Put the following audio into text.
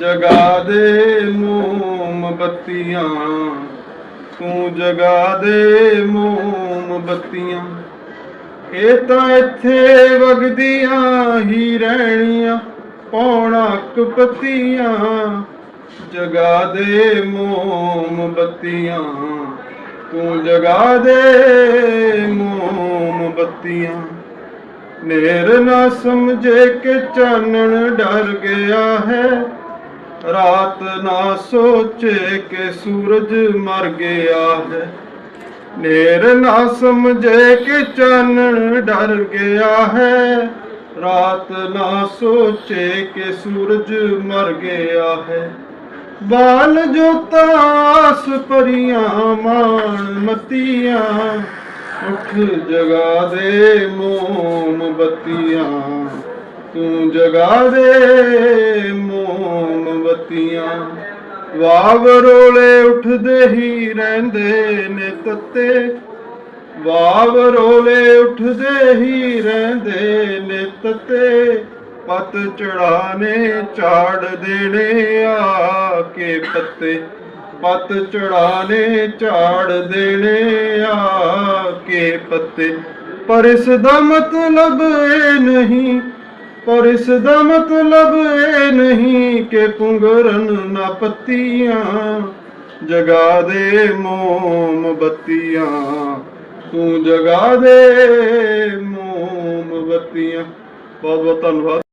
ਜਗਾ ਦੇ ਮੋਮਬੱਤੀਆਂ। ਤੂੰ ਜਗਾ ਦੇ ਮੋਮਬੱਤੀਆਂ। ਇਹ ਤਾਂ ਇੱਥੇ ਵਗਦੀਆਂ ਹੀ ਰਹਿਣੀਆਂ, ਪੌਣਾ ਕਪਤੀਆਂ ਜਗਾ ਦੇ ਮੋਮਬੱਤੀਆਂ। ਤੂੰ ਜਗਾ ਦੇ ਮੋਮਬੱਤੀਆਂ। ਨੇਰ ਨਾ ਸਮਝੇ ਕਿ ਚਾਨਣ ਡਰ ਗਿਆ ਹੈ। ਰਾਤ ਨਾ ਸੋਚੇ ਕਿ ਸੂਰਜ ਮਰ ਗਿਆ ਹੈ। ਨੇਰ ਨਾ ਸਮਝੇ ਕਿ ਚੰਨ ਡਰ ਗਿਆ ਹੈ। ਰਾਤ ਨਾ ਸੋਚੇ ਕਿ ਸੂਰਜ ਮਰ ਗਿਆ ਹੈ। ਬਾਲ ਜੋ ਤਾਸ ਪਰੀਆਂ ਮਾਣ ਮਤੀਆਂ, ਉੱਠ ਜਗਾ ਦੇ ਮੋਮਬੱਤੀਆਂ। ਤੂੰ ਜਗਾ ਦੇ ਮੋਮਬੱਤੀਆਂ। ਵਾਵ ਰੋਲੇ ਉੱਠਦੇ ਹੀ ਰਹਿੰਦੇ ਨੇ ਤੱਤੇ। ਵਾਵ ਰੋਲੇ ਉੱਠਦੇ ਹੀ ਰਹਿੰਦੇ ਨੇ ਤੱਤੇ। ਪਤ ਚੜਾਣੇ ਝਾੜ ਦੇਣੇ ਆ ਕੇ ਪੱਤੇ। ਪਤ ਚੜਾਣੇ ਝਾੜ ਦੇਣੇ ਆ ਕੇ ਪੱਤੇ। ਪਰ ਇਸ ਦਾ ਮਤਲਬ ਇਹ ਨਹੀਂ ਪਰ ਇਸ ਦਾ ਮਤਲਬ ਇਹ ਨਹੀਂ ਕਿ ਪੁੰਗਰਨ ਨਾ ਪੱਤੀਆਂ, ਜਗਾ ਦੇ ਮੋਮਬੱਤੀਆਂ ਤੂੰ ਜਗਾ ਦੇ ਮੋਮਬੱਤੀਆਂ ਬਹੁਤ ਬਹੁਤ ਧੰਨਵਾਦ।